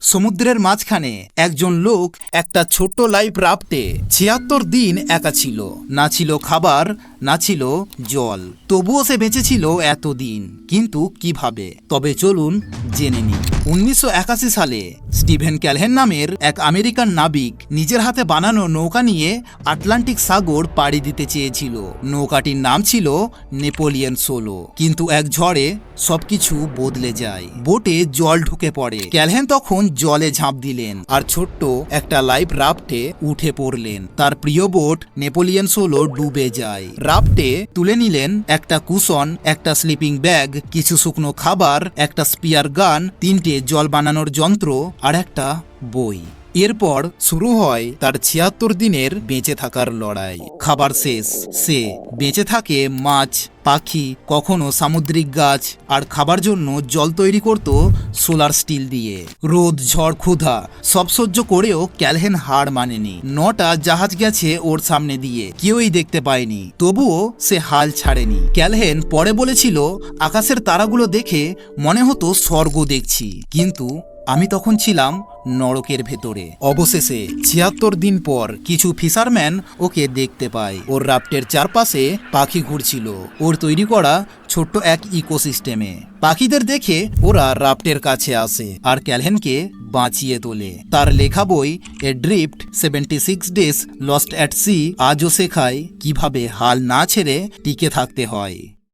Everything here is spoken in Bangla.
সমুদ্রের মাঝখানে একজন লোক একটা ছোট্ট লাইফ রাফটে ছিয়াত্তর দিন একা ছিল। না ছিল খাবার, না ছিল জল। তবুও সে বেঁচেছিল এতদিন। কিন্তু কীভাবে? তবে চলুন জেনে নিই। উনিশশো একাশি সালে স্টিভেন ক্যালহেন নামের এক আমেরিকান নাবিক নিজের হাতে বানানো নৌকা নিয়ে আটলান্টিক সাগর পাড়ি দিতে চেয়েছিল। নৌকাটির নাম ছিল নেপোলিয়ন সোলো। কিন্তু এক ঝড়ে সবকিছু বদলে যায়। বোটে জল ঢুকে পড়ে। ক্যালহেন তখন জলে ঝাঁপ দিলেন আর ছোট্ট একটা লাইফ রাফটে উঠে পড়লেন। তার প্রিয় বোট নেপোলিয়ন সোলো ডুবে যায়। রাফটে তুলে নিলেন একটা কুশন, একটা স্লিপিং ব্যাগ, কিছু শুকনো খাবার, একটা স্পিয়ার গান, তিনটে জল বানানোর যন্ত্র আর একটা বই। এরপর শুরু হয় তার ছিয়াত্তর দিনের বেঁচে থাকার লড়াই। খাবার শেষ। সে বেঁচে থাকে মাছ, পাখি, কখনো সামুদ্রিক গাছ আর খাবার জন্য জল তৈরি করত সোলার স্টিল দিয়ে। রোদ, ঝড়, ক্ষুধা সব সহ্য করেও ক্যালহেন হার মানেনি। নটা জাহাজ গেছে ওর সামনে দিয়ে। কেউই দেখতে পায়নি। তবুও সে হাল ছাড়েনি। ক্যালহেন পরে বলেছিল, আকাশের তারাগুলো দেখে মনে হতো স্বর্গ দেখছি। কিন্তু আমি তখন ছিলাম নরকের ভেতরে। অবশেষে ছিয়াত্তর দিন পর কিছু ফিশারম্যান ওকে দেখতে পায়। ওর রাফটের চারপাশে পাখি ঘুরছিল। ওর তৈরি করা ছোট্ট এক ইকোসিস্টেমে। পাখিদের দেখে ওরা রাফটের কাছে আসে আর ক্যালহেনকে বাঁচিয়ে তোলে। তার লেখা বই, adrift seventy six days lost at sea, আজও শেখায় কীভাবে হাল না ছেড়ে টিকে থাকতে হয়।